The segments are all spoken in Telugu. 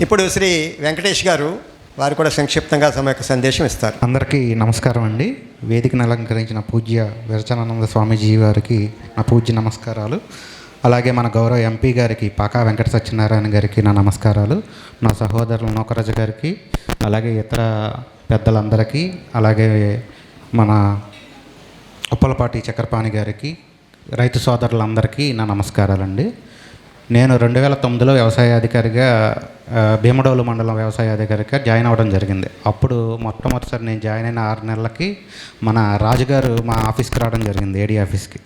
ఇప్పుడు శ్రీ వెంకటేష్ గారు వారు కూడా సంక్షిప్తంగా తమ యొక్క సందేశం ఇస్తారు. అందరికీ నమస్కారం అండి. వేదికను అలంకరించిన పూజ్య విరచనానంద స్వామీజీ వారికి నా పూజ్య నమస్కారాలు. అలాగే మన గౌరవ ఎంపీ గారికి పాకా వెంకట సత్యనారాయణ గారికి నా నమస్కారాలు. నా సహోదరులు నౌకరాజు గారికి అలాగే ఇతర పెద్దలందరికీ అలాగే మన ఉప్పలపాటి చక్రపాణి గారికి రైతు సోదరులందరికీ నా నమస్కారాలండి. నేను రెండు వేల తొమ్మిదిలో వ్యవసాయ అధికారిగా భీమడోలు మండలం వ్యవసాయ అధికారిగా జాయిన్ అవ్వడం జరిగింది. అప్పుడు మొట్టమొదటిసారి నేను జాయిన్ అయిన ఆరు నెలలకి మన రాజుగారు మా ఆఫీస్కి రావడం జరిగింది ఏడీ ఆఫీస్కి.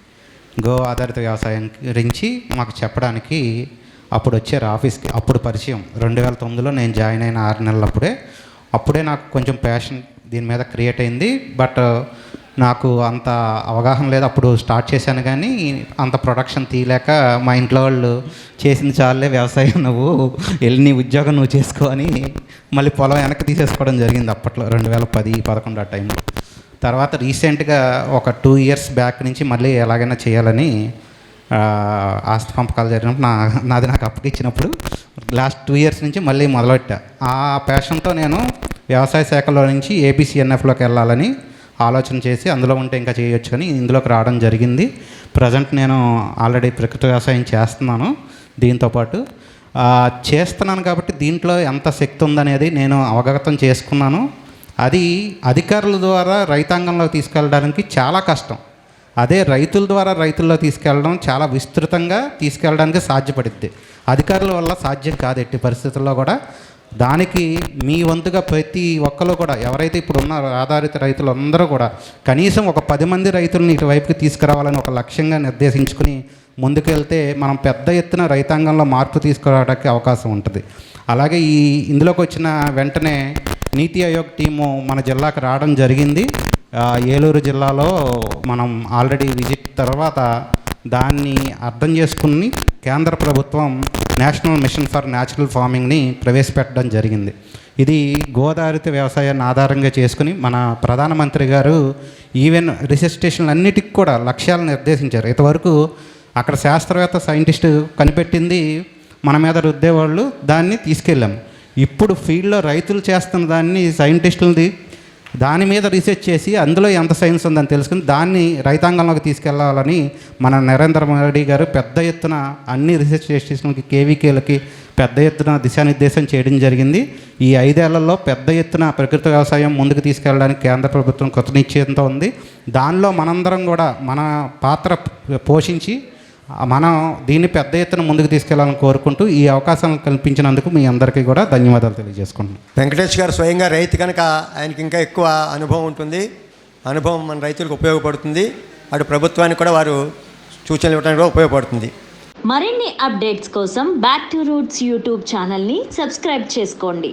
గో ఆధారిత వ్యవసాయం గురించి మాకు చెప్పడానికి అప్పుడు వచ్చారు ఆఫీస్కి. అప్పుడు పరిచయం. రెండు వేల తొమ్మిదిలో నేను జాయిన్ అయిన ఆరు నెలలప్పుడే. అప్పుడే నాకు కొంచెం ప్యాషన్ దీని మీద క్రియేట్ అయింది. బట్ నాకు అంత అవగాహన లేదు. అప్పుడు స్టార్ట్ చేశాను కానీ అంత ప్రొడక్షన్ తీయలేక మా ఇంట్లో వాళ్ళు చేసిన చాలే వ్యవసాయం నువ్వు వెళ్ళి నీ ఉద్యోగం నువ్వు చేసుకో అని మళ్ళీ పొలం వెనక్కి తీసేసుకోవడం జరిగింది అప్పట్లో రెండు వేల పది పదకొండు ఆ టైంలో తర్వాత రీసెంట్గా ఒక టూ ఇయర్స్ బ్యాక్ నుంచి మళ్ళీ ఎలాగైనా చేయాలని ఆస్తి పంపకాలు జరిగినప్పుడు నా నాది నాకు అప్పగిచ్చినప్పుడు లాస్ట్ టూ ఇయర్స్ నుంచి మళ్ళీ మొదలుపెట్టా. ఆ ప్యాషన్తో నేను వ్యవసాయ శాఖలో నుంచి ఏబిసిఎన్ఎఫ్లోకి వెళ్ళాలని ఆలోచన చేసి అందులో ఉంటే ఇంకా చేయొచ్చు అని ఇందులోకి రావడం జరిగింది. ప్రజెంట్ నేను ఆల్రెడీ ప్రకృతి వ్యవసాయం చేస్తున్నాను. దీంతోపాటు చేస్తున్నాను కాబట్టి దీంట్లో ఎంత శక్తి ఉందనేది నేను అవగతం చేసుకున్నాను. అది అధికారుల ద్వారా రైతాంగంలో తీసుకెళ్ళడానికి చాలా కష్టం. అదే రైతుల ద్వారా రైతుల్లో తీసుకెళ్ళడం చాలా విస్తృతంగా తీసుకెళ్ళడానికి సాధ్యపడుద్ది. అధికారుల వల్ల సాధ్యం కాదు ఎట్టి పరిస్థితుల్లో కూడా. దానికి మీ వంతుగా ప్రతి ఒక్కరు కూడా ఎవరైతే ఇప్పుడు ఉన్న ఆధారిత రైతులు అందరూ కూడా కనీసం ఒక పది మంది రైతులను ఇటువైపుకి తీసుకురావాలని ఒక లక్ష్యంగా నిర్దేశించుకుని ముందుకెళ్తే మనం పెద్ద ఎత్తున రైతాంగంలో మార్పు తీసుకురావడానికి అవకాశం ఉంటుంది. అలాగే ఈ ఇందులోకి వచ్చిన వెంటనే నీతి ఆయోగ్ టీము మన జిల్లాకు రావడం జరిగింది. ఏలూరు జిల్లాలో మనం ఆల్రెడీ విజిట్ తర్వాత దాన్ని అర్థం చేసుకుని కేంద్ర ప్రభుత్వం నేషనల్ మిషన్ ఫర్ న్యాచురల్ ఫార్మింగ్ని ప్రవేశపెట్టడం జరిగింది. ఇది గోదావరిత వ్యవసాయాన్ని ఆధారంగా చేసుకుని మన ప్రధానమంత్రి గారు ఈవెన్ రీసెర్చ్ స్టేషన్లు అన్నిటికి కూడా లక్ష్యాలు నిర్దేశించారు. ఇంతవరకు అక్కడ శాస్త్రవేత్త సైంటిస్ట్ కనిపెట్టింది మన మీద రుద్దేవాళ్ళు దాన్ని తీసుకెళ్ళాం. ఇప్పుడు ఫీల్డ్లో రైతులు చేస్తున్న దాన్ని సైంటిస్టులది దాని మీద రీసెర్చ్ చేసి అందులో ఎంత సైన్స్ ఉందని తెలుసుకుని దాన్ని రైతాంగంలోకి తీసుకెళ్ళాలని మన నరేంద్ర మోడీ గారు పెద్ద ఎత్తున అన్ని రీసెర్చ్ స్టేషన్కి కేవీకేలకి పెద్ద ఎత్తున దిశానిర్దేశం చేయడం జరిగింది. ఈ ఐదేళ్ళలో పెద్ద ఎత్తున ప్రకృతి వ్యవసాయం ముందుకు తీసుకెళ్ళడానికి కేంద్ర ప్రభుత్వం కృతనిశ్చయంతో ఉంది. దానిలో మనందరం కూడా మన పాత్ర పోషించి మనం దీన్ని పెద్ద ఎత్తున ముందుకు తీసుకెళ్ళాలని కోరుకుంటూ ఈ అవకాశం కల్పించినందుకు మీ అందరికీ కూడా ధన్యవాదాలు తెలియజేసుకుంటున్నాను వెంకటేష్ గారు స్వయంగా రైతు కనుక ఆయనకి ఇంకా ఎక్కువ అనుభవం ఉంటుంది. అనుభవం మన రైతులకు ఉపయోగపడుతుంది. అటు ప్రభుత్వానికి కూడా వారు సూచనలు ఇవ్వడానికి కూడా ఉపయోగపడుతుంది. మరిన్ని అప్డేట్స్ కోసం బ్యాక్ టు రూట్స్ యూట్యూబ్ ఛానల్ని సబ్స్క్రైబ్ చేసుకోండి.